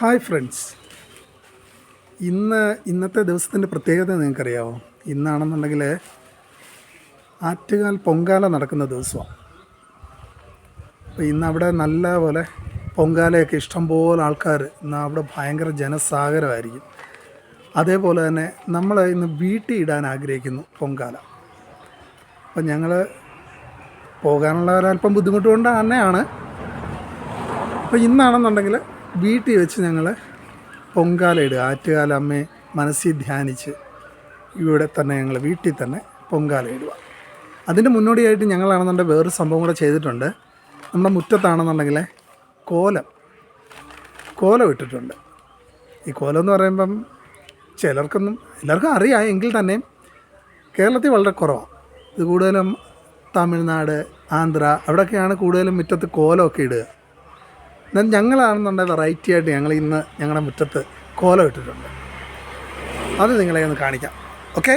Hi friends. ഇന്ന് ഇന്നത്തെ ദിവസത്തിന്റെ പ്രത്യേകത നിങ്ങൾക്കറിയാമോ ഇന്നാണെന്നുണ്ടെങ്കിൽ ആറ്റുകാൽ പൊങ്കാല നടക്കുന്ന ദിവസമാണ്. അപ്പോൾ ഇന്ന് അവിടെ നല്ല പോലെ പൊങ്കാലയൊക്കെ ഇഷ്ടംപോലെ ആൾക്കാർ ഇന്ന് അവിടെ ഭയങ്കര ജനസാഗരമായിരിക്കും. അതേപോലെ തന്നെ നമ്മൾ ഇന്ന് വീട്ടിൽ ഇടാൻ ആഗ്രഹിക്കുന്നു പൊങ്കാല. അപ്പം ഞങ്ങൾ പോകാനുള്ള ഒരല്പം ബുദ്ധിമുട്ട് തന്നെയാണ്. അപ്പോൾ ഇന്നാണെന്നുണ്ടെങ്കിൽ വീട്ടിൽ വെച്ച് ഞങ്ങൾ പൊങ്കാല ഇടുക ആറ്റുകാല അമ്മയെ മനസ്സിൽ ധ്യാനിച്ച് ഇവിടെ തന്നെ ഞങ്ങൾ വീട്ടിൽ തന്നെ പൊങ്കാല ഇടുക അതിന്റെ മുന്നോടിയായിട്ട് ഞങ്ങളാണെന്നുണ്ടെങ്കിൽ വേറൊരു സംഭവം കൂടെ ചെയ്തിട്ടുണ്ട്. നമ്മുടെ മുറ്റത്താണെന്നുണ്ടെങ്കിൽ കോലം കോലം ഇട്ടിട്ടുണ്ട്. ഈ കോലം എന്ന് പറയുമ്പം ചിലർക്കൊന്നും എല്ലാവർക്കും അറിയാം. എങ്കിൽ തന്നെയും കേരളത്തിൽ വളരെ കുറവാണ്. ഇത് കൂടുതലും തമിഴ്നാട് ആന്ധ്ര അവിടെയൊക്കെയാണ് കൂടുതലും മുറ്റത്ത് കോലമൊക്കെ ഇടുക. എന്നാൽ ഞങ്ങളാണെന്നുണ്ടെങ്കിൽ വെറൈറ്റി ആയിട്ട് ഞങ്ങൾ ഇന്ന് ഞങ്ങളുടെ മുറ്റത്ത് കോലം ഇട്ടിട്ടുണ്ട്. അത് നിങ്ങളെ ഒന്ന് കാണിക്കാം. ഓക്കെ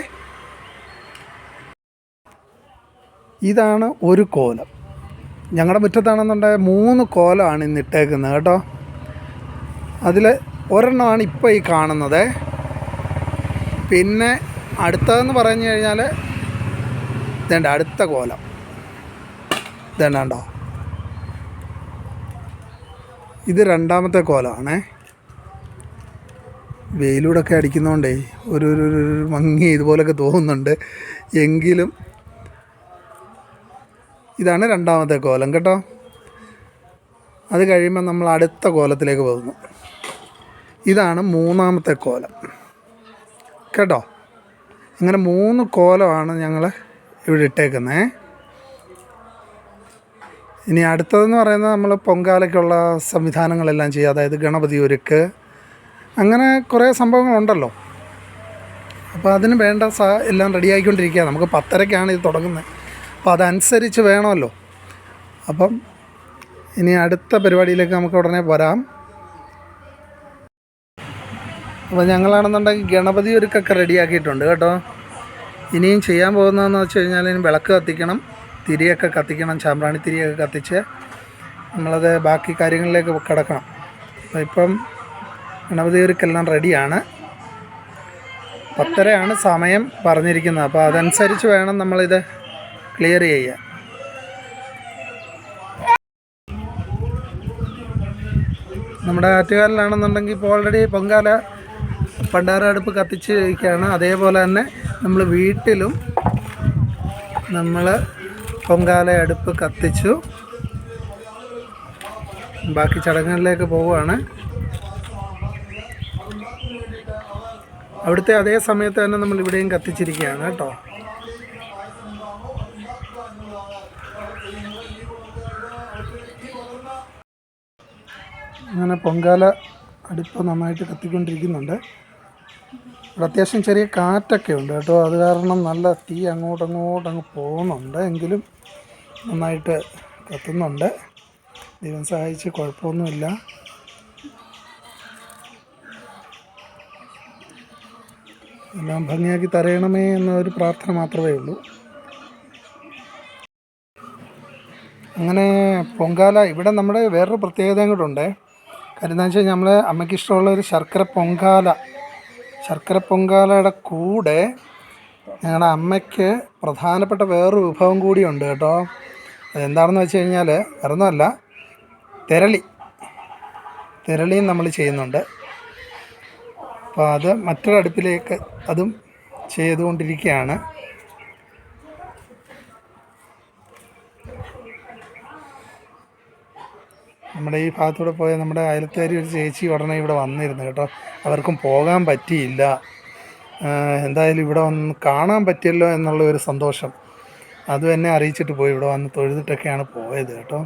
ഇതാണ് ഒരു കോലം. ഞങ്ങളുടെ മുറ്റത്താണെന്നുണ്ടെങ്കിൽ മൂന്ന് കോലമാണ് ഇന്ന് ഇട്ടേക്കുന്നത് കേട്ടോ. അതിൽ ഒരെണ്ണമാണ് ഇപ്പോൾ ഈ കാണുന്നത്. പിന്നെ അടുത്തതെന്ന് പറഞ്ഞു കഴിഞ്ഞാൽ ഇതേണ്ട അടുത്ത കോലം. ഇതേണ്ടോ ഇത് രണ്ടാമത്തെ കോലമാണേ വെയിലൂടൊക്കെ അടിക്കുന്നതുകൊണ്ടേ ഒരു ഒരു മങ്ങി ഇതുപോലൊക്കെ തോന്നുന്നുണ്ട്. എങ്കിലും ഇതാണ് രണ്ടാമത്തെ കോലം കേട്ടോ. അത് കഴിയുമ്പോൾ നമ്മൾ അടുത്ത കോലത്തിലേക്ക് പോകുന്നു. ഇതാണ് മൂന്നാമത്തെ കോലം. കേട്ടോ? ഇങ്ങനെ മൂന്ന് കോലമാണ് ഞങ്ങൾ ഇവിടെ ഇട്ടേക്കുന്നത് ഇനി അടുത്തതെന്ന് പറയുന്നത് നമ്മൾ പൊങ്കാലയ്ക്കുള്ള സംവിധാനങ്ങളെല്ലാം ചെയ്യുക. അതായത് ഗണപതി ഒരുക്ക്. അങ്ങനെ കുറേ സംഭവങ്ങളുണ്ടല്ലോ. അപ്പോൾ അതിന് വേണ്ട സ എല്ലാം റെഡി ആയിക്കൊണ്ടിരിക്കുക നമുക്ക് പത്തരയ്ക്കാണ് ഇത് തുടങ്ങുന്നത്. അപ്പോൾ അതനുസരിച്ച് വേണമല്ലോ. അപ്പം ഇനി അടുത്ത പരിപാടിയിലേക്ക് നമുക്ക് ഉടനെ വരാം. അപ്പോൾ ഞങ്ങളാണെന്നുണ്ടെങ്കിൽ ഗണപതി ഒരുക്കൊക്കെ റെഡിയാക്കിയിട്ടുണ്ട് കേട്ടോ. ഇനിയും ചെയ്യാൻ പോകുന്നതെന്ന് വെച്ച് കഴിഞ്ഞാൽ ഇനി വിളക്ക് കത്തിക്കണം. തിരിയൊക്കെ കത്തിക്കണം ചാമ്പ്രാണി തിരിയൊക്കെ കത്തിച്ച് നമ്മളത് ബാക്കി കാര്യങ്ങളിലേക്ക് കിടക്കണം. അപ്പോൾ ഇപ്പം ഗണപതി ഒരുക്കെല്ലാം റെഡിയാണ്. പത്തരയാണ് സമയം പറഞ്ഞിരിക്കുന്നത്. അപ്പോൾ അതനുസരിച്ച് വേണം നമ്മളിത് ക്ലിയർ ചെയ്യാൻ. നമ്മുടെ ആറ്റുകാലിലാണെന്നുണ്ടെങ്കിൽ ഇപ്പോൾ ഓൾറെഡി പൊങ്കാല പണ്ടാര അടുപ്പ് കത്തിച്ച് വയ്ക്കുകയാണ് അതേപോലെ തന്നെ നമ്മൾ വീട്ടിലും നമ്മൾ പൊങ്കാല അടുപ്പ് കത്തിച്ചു. ബാക്കി ചടങ്ങുകളിലേക്ക് പോവുകയാണ്. അവിടുത്തെ അതേ സമയത്ത് തന്നെ നമ്മൾ ഇവിടെയും കത്തിച്ചിരിക്കുകയാണ് കേട്ടോ. അങ്ങനെ പൊങ്കാല അടുപ്പ് നന്നായിട്ട് കത്തിക്കൊണ്ടിരിക്കുന്നുണ്ട്. ഇവിടെ അത്യാവശ്യം ചെറിയ കാറ്റൊക്കെ ഉണ്ട് കേട്ടോ. അത് കാരണം നല്ല തീ അങ്ങോട്ടങ്ങോട്ടങ്ങ് അങ്ങോട്ടും അങ്ങ് പോകുന്നുണ്ട്. എങ്കിലും നന്നായിട്ട് കത്തുന്നുണ്ട്. ദൈവം സഹായിച്ച് കുഴപ്പമൊന്നുമില്ല. എല്ലാം ഭംഗിയാക്കി തരയണമേ എന്ന ഒരു പ്രാർത്ഥന മാത്രമേ ഉള്ളൂ. അങ്ങനെ പൊങ്കാല ഇവിടെ നമ്മുടെ വേറൊരു പ്രത്യേകതയും കൂടെ ഉണ്ട്. കാര്യം എന്താ വെച്ചാൽ നമ്മൾ അമ്മയ്ക്ക് ഇഷ്ടമുള്ള ഒരു ശർക്കര പൊങ്കാല ശർക്കര പൊങ്കാലയുടെ കൂടെ ഞങ്ങളുടെ അമ്മയ്ക്ക് പ്രധാനപ്പെട്ട വേറൊരു വിഭവം കൂടിയുണ്ട് കേട്ടോ. അതെന്താണെന്ന് വെച്ച് കഴിഞ്ഞാൽ വേറൊന്നുമല്ല തിരളി. തിരളിയും നമ്മൾ ചെയ്യുന്നുണ്ട്. അപ്പോൾ അത് മറ്റൊരടുപ്പിലേക്ക് അതും ചെയ്തുകൊണ്ടിരിക്കുകയാണ്. നമ്മുടെ ഈ ഭാഗത്തൂടെ പോയ നമ്മുടെ അയൽക്കാരി ഒരു ചേച്ചി ഉടനെ ഇവിടെ വന്നിരുന്നു കേട്ടോ. അവർക്കും പോകാൻ പറ്റിയില്ല. എന്തായാലും ഇവിടെ വന്ന് കാണാൻ പറ്റിയല്ലോ എന്നുള്ള ഒരു സന്തോഷം. അത് എന്നെ അറിയിച്ചിട്ട് പോയി. ഇവിടെ വന്ന് തൊഴുതിട്ടൊക്കെയാണ് പോയത് കേട്ടോ.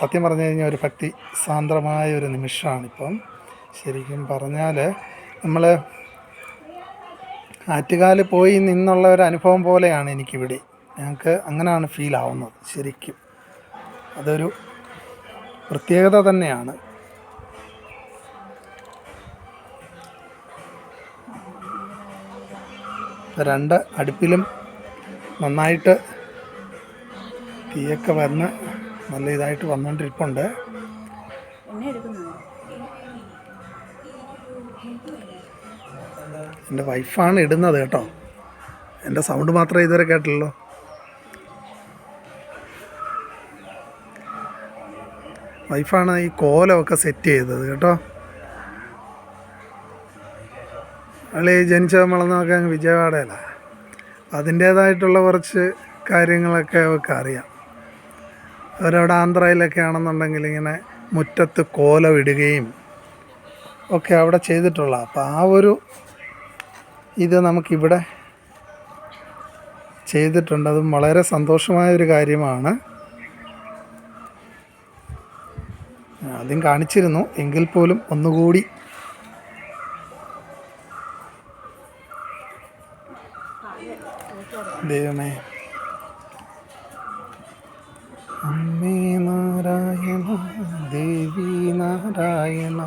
സത്യം പറഞ്ഞു കഴിഞ്ഞാൽ ഒരു ഭക്തി സാന്ദ്രമായ ഒരു നിമിഷമാണിപ്പം. ശരിക്കും പറഞ്ഞാൽ നമ്മൾ ആറ്റുകാൽ പോയി നിന്നുള്ള ഒരു അനുഭവം പോലെയാണ് എനിക്കിവിടെ. ഞങ്ങൾക്ക് അങ്ങനെയാണ് ഫീൽ ആവുന്നത് ശരിക്കും. അതൊരു പ്രത്യേകത തന്നെയാണ്. രണ്ട് അടുപ്പിലും നന്നായിട്ട് തീയൊക്കെ വന്ന് നല്ല ഇതായിട്ട് വന്നുകൊണ്ടിരിപ്പുണ്ട് എന്റെ വൈഫാണ് ഇടുന്നത് കേട്ടോ. എന്റെ സൗണ്ട് മാത്രമേ ഇതുവരെ കേട്ടില്ലല്ലോ വൈഫാണ് ഈ കോലമൊക്കെ സെറ്റ് ചെയ്തത് കേട്ടോ. അളി ജനിച്ച വളർന്നതൊക്കെ അങ്ങ് വിജയവാഡയിലാണ് അതിന്റേതായിട്ടുള്ള കുറച്ച് കാര്യങ്ങളൊക്കെ അവർക്ക് അറിയാം. അവരവിടെ ആന്ധ്രയിലൊക്കെ ആണെന്നുണ്ടെങ്കിൽ ഇങ്ങനെ മുറ്റത്ത് കോലം ഇടുകയും ഒക്കെ അവിടെ ചെയ്തിട്ടുള്ള അപ്പോൾ ആ ഒരു ഇത് നമുക്കിവിടെ ചെയ്തിട്ടുണ്ട്. അതും വളരെ സന്തോഷമായ ഒരു കാര്യമാണ്. ആദ്യം കാണിച്ചിരുന്നു. എങ്കിൽ പോലും ഒന്നുകൂടി ദൈവമേ. അമ്മേ നാരായണ ദേവി നാരായണ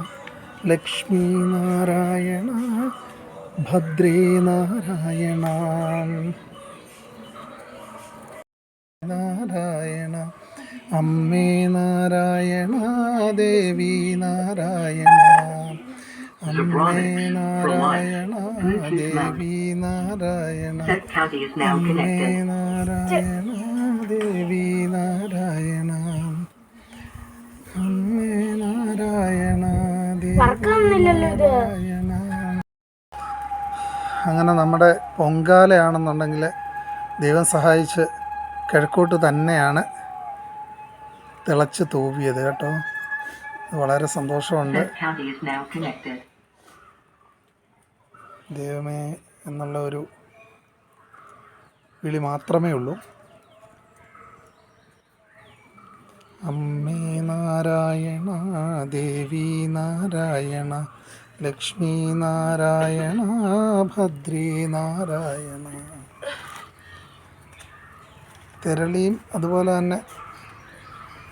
ലക്ഷ്മി നാരായണ ഭദ്രേ നാരായണ. നാരായണ അമ്മേ ദേവി നാരായണ. അമ്മേ നാരായണ ദേവി നാരായണ. അമ്മേ. നാരായണ ദേവി നാരായണ. അമ്മേ നാരായണ ദേവി നാരായണ. അങ്ങനെ നമ്മുടെ പൊങ്കാലയാണെന്നുണ്ടെങ്കിൽ ദൈവം സഹായിച്ച് കിഴക്കോട്ട് തന്നെയാണ് തിളച്ച് തൂവിയത് കേട്ടോ. വളരെ സന്തോഷമുണ്ട്. ദൈവമേ എന്നുള്ള ഒരു വിളി മാത്രമേ ഉള്ളൂ. അമ്മേ നാരായണ ദേവി നാരായണ ലക്ഷ്മി നാരായണ ഭദ്രി നാരായണ. തെരളിയും അതുപോലെ തന്നെ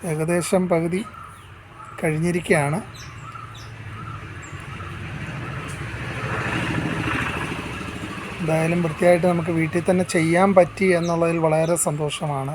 ഏകദേശം പകുതി കഴിഞ്ഞിരിക്കുകയാണ്. എന്തായാലും വൃത്തിയായിട്ട് നമുക്ക് വീട്ടിൽ തന്നെ ചെയ്യാൻ പറ്റി എന്നുള്ളതിൽ വളരെ സന്തോഷമാണ്.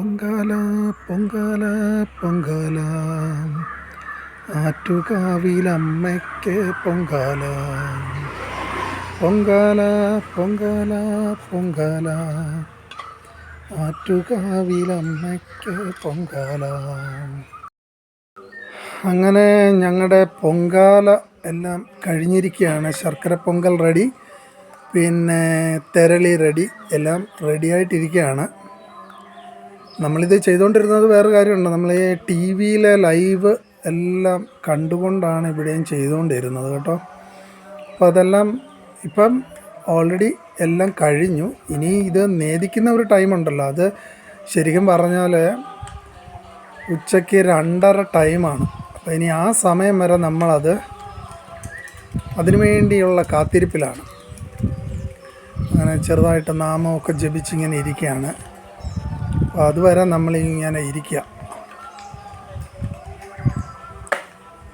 പൊങ്കാല പൊങ്കാല പൊങ്കാല. ആറ്റുകാവിലമ്മയ്ക്ക് പൊങ്കാല. പൊങ്കാല പൊങ്കാല പൊങ്കാല. ആറ്റുകാവിലമ്മയ്ക്ക് പൊങ്കാല. അങ്ങനെ ഞങ്ങളുടെ പൊങ്കാല എല്ലാം കഴിഞ്ഞിരിക്കുകയാണ്. ശർക്കര പൊങ്കൽ റെഡി. പിന്നെ തെരളി റെഡി. എല്ലാം റെഡിയായിട്ടിരിക്കുകയാണ്. നമ്മളിത് ചെയ്തുകൊണ്ടിരുന്നത് വേറെ കാര്യമുണ്ട്. നമ്മൾ ഈ ടി വിയിലെ ലൈവ് എല്ലാം കണ്ടുകൊണ്ടാണ് ഇവിടെയും ചെയ്തുകൊണ്ടിരുന്നത് കേട്ടോ. അപ്പോൾ അതെല്ലാം ഇപ്പം ഓൾറെഡി എല്ലാം കഴിഞ്ഞു. ഇനി ഇത് നേദിക്കുന്ന ഒരു ടൈമുണ്ടല്ലോ അത് ശരിക്കും പറഞ്ഞാൽ ഉച്ചയ്ക്ക് രണ്ടര ടൈമാണ്. അപ്പോൾ ഇനി ആ സമയം വരെ നമ്മളത് അതിനു വേണ്ടിയുള്ള കാത്തിരിപ്പിലാണ്. അങ്ങനെ ചെറുതായിട്ട് നാമമൊക്കെ ജപിച്ചിങ്ങനെ ഇരിക്കുകയാണ്. അപ്പോൾ അതുവരെ നമ്മളിങ്ങനെ ഇരിക്കുക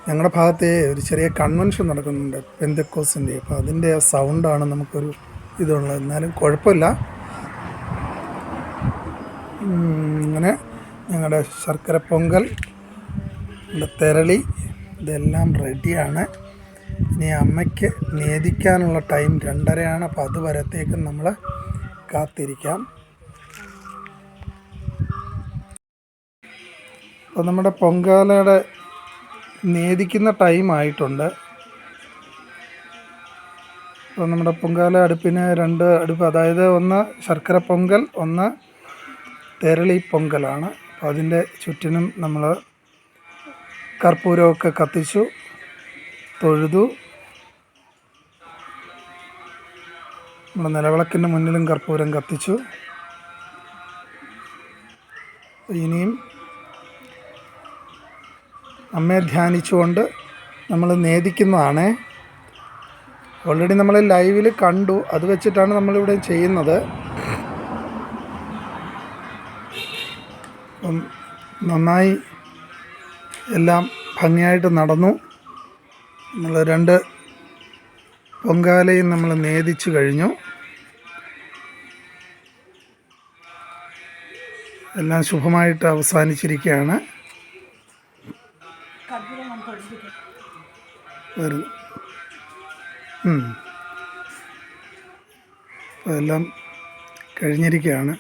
ഞങ്ങളുടെ ഭാഗത്ത് ഒരു ചെറിയ കൺവെൻഷൻ നടക്കുന്നുണ്ട് പെന്തക്കോസിന്റെ അപ്പോൾ അതിന്റെ സൗണ്ടാണ് നമുക്കൊരു ഇതുള്ളത്. എന്നാലും കുഴപ്പമില്ല. അങ്ങനെ ഞങ്ങളുടെ ശർക്കര പൊങ്കൽ തെരളി ഇതെല്ലാം റെഡിയാണ് ഇനി അമ്മയ്ക്ക് നേദിക്കാനുള്ള ടൈം രണ്ടരയാണ്. അപ്പോൾ അതുവരത്തേക്കും നമ്മൾ കാത്തിരിക്കാം. അപ്പോൾ നമ്മുടെ പൊങ്കാലയുടെ നേദിക്കുന്ന ടൈം ആയിട്ടുണ്ട്. അപ്പോൾ നമ്മുടെ പൊങ്കാല അടുപ്പിന് രണ്ട് അടുപ്പ് അതായത് ഒന്ന് ശർക്കര പൊങ്കൽ ഒന്ന് തെരളി പൊങ്കലാണ്. അപ്പോൾ അതിന്റെ ചുറ്റിനും നമ്മൾ കർപ്പൂരമൊക്കെ കത്തിച്ചു തൊഴുതു. നമ്മൾ നിലവിളക്കിന്റെ മുന്നിലും കർപ്പൂരം കത്തിച്ചു. ഇനിയും അമ്മയെ ധ്യാനിച്ചുകൊണ്ട് നമ്മൾ നേദിക്കുന്നതാണ്. ഓൾറെഡി നമ്മൾ ലൈവിൽ കണ്ടു. അത് വെച്ചിട്ടാണ് നമ്മളിവിടെ ചെയ്യുന്നത്. നന്നായി എല്ലാം ഭംഗിയായിട്ട് നടന്നു. നമ്മൾ രണ്ട് പൊങ്കാലയും നമ്മൾ നേദിച്ചു കഴിഞ്ഞു. എല്ലാം ശുഭമായിട്ട് അവസാനിച്ചിരിക്കുകയാണ്. വരുന്നു അതെല്ലാം കഴിഞ്ഞിരിക്കുകയാണ്.